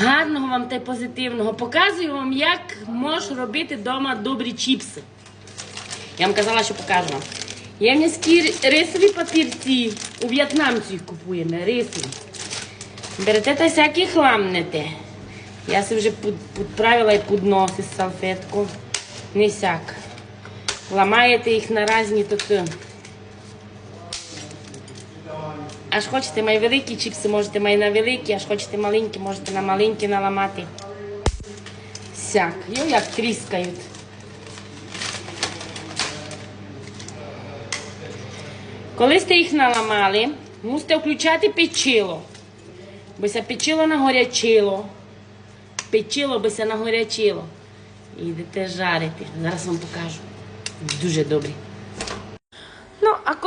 Гарного вам та й позитивного. Показую вам, як можеш робити вдома добрі чіпси. Я вам казала, що покажу вам. Є м'яські рисові папірці. У в'єтнамцю їх купуємо, рисові. Берете та всякий хламнете. Я си вже підправила і підноси з салфетку. Не сяк. Ламаєте їх на різні такі. Аж хочете май великі чіпси, можете май на великі, аж хочете маленькі, можете на маленькі наламати. Сяк. Йо, як тріскають. Коли сте їх наламали, мусите включати печило. Бися печило нагорячило. Печило бися нагорячило. І йдете жарити. Зараз вам покажу. Дуже добрі.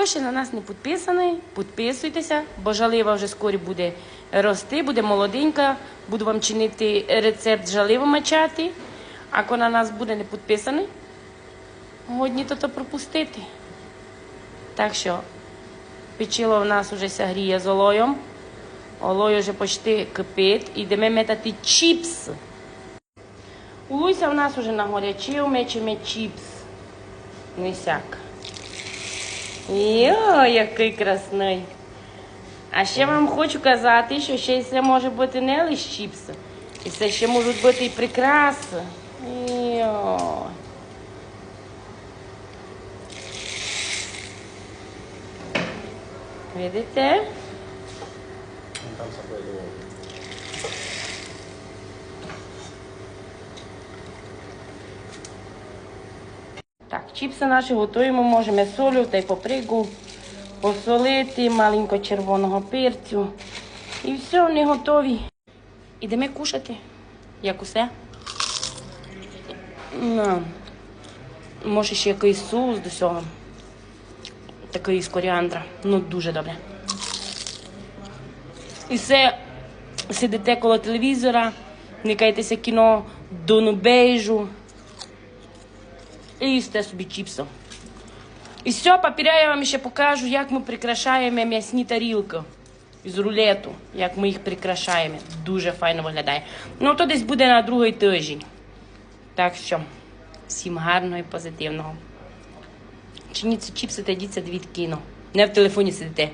Ну, хто ще на нас не підписаний, підписуйтеся, бо жалива вже скоро буде рости, буде молоденька. Буду вам чинити рецепт жаливо мачати. А хто на нас буде не підписаний, годні то, то пропустити. Так що печило в нас вже сягріє з олоєм. Олой вже почти кипить. Ідемо метати чіпс. У Луйся в нас вже нагорячив, мечемо чіпс. Не сяк. Йо, який красний. А ще вам хочу казати, що ще це може бути не лише чіпси. І це ще можуть бути і прикраси. Йо. Видите? Там чіпси наші готуємо, можемо солю та й паприку посолити, маленько червоного перцю. І все, вони готові. Ідемо кушати, як усе. Ну, може ще якийсь соус до цього. Такий з коріандра. Ну, дуже добре. І все сидите коло телевізора, никаєтеся кіно Дону Бейжу і їсте собі чіпсом. І все, папіря я вам ще покажу, як ми прикрашаємо м'ясні тарілки з рулету, як ми їх прикрашаємо. Дуже файно виглядає. Ну, то десь буде на другий тиждень. Так що, всім гарного і позитивного. Чиніть чіпси та йдіться дві кіно. Не в телефоні сидите.